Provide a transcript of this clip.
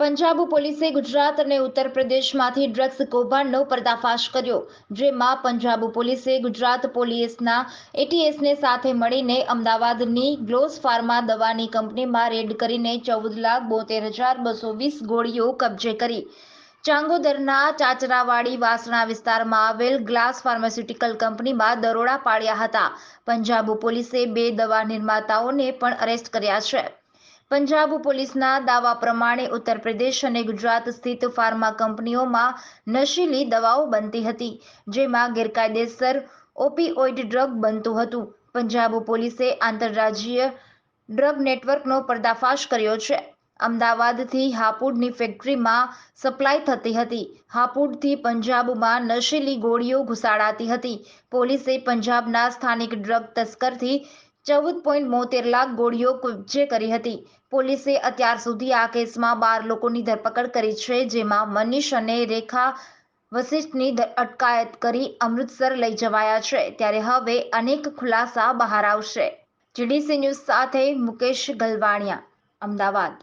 પંજાબ પોલીસે ગુજરાત અને ઉત્તર પ્રદેશમાંથી ડ્રગ્સ કૌભાંડનો પર્દાફાશ કર્યો, જેમાં પંજાબ પોલીસે ગુજરાત પોલીસના એટીએસને સાથે મળીને અમદાવાદની ગ્લોસ ફાર્મા દવાની કંપનીમાં રેડ કરીને ચૌદ લાખ બોતેર હજાર બસો વીસ ગોળીઓ કબજે કરી. ચાંગોદરના ચાચરાવાડી વાસણા વિસ્તારમાં આવેલ ગ્લાસ ફાર્માસ્યુટિકલ કંપનીમાં દરોડા પાડ્યા હતા. પંજાબ પોલીસે બે દવા નિર્માતાઓને પણ અરેસ્ટ કર્યા છે. પંજાબ પોલીસના દાવા પ્રમાણે ઉત્તર અને ગુજરાત સ્થિત ફાર્મા કંપનીઓમાં નશીલી દવાઓ બનતી હતી, જેમાં ગેરકાયદેસર ઓપીઓઇડ ડ્રગ બનતું હતું. પંજાબ પોલીસે આંતરરાજ્ય ડ્રગ નેટવર્કનો પર્દાફાશ કર્યો છે. અમદાવાદથી હાપુડની ફેક્ટરીમાં સપ્લાય થતી હતી. હાપુડથી પંજાબમાં નશીલી ગોળીઓ ઘુસાડાતી હતી. પોલીસે પંજાબના સ્થાનિક ડ્રગ તસ્કરથી ચૌદ પોઈન્ટ બોતેર લાખ ગોળીઓ કબજે કરી હતી. પોલીસે અત્યાર સુધી આ કેસમાં બાર લોકોની ધરપકડ કરી છે, જેમાં મનીષ અને રેખા વશિષ્ઠની અટકાયત કરી અમૃતસર લઈ જવાયા છે. ત્યારે હવે અનેક ખુલાસા બહાર આવશે. જીડીસી ન્યૂઝ સાથે મુકેશ ગલવાણિયા, અમદાવાદ.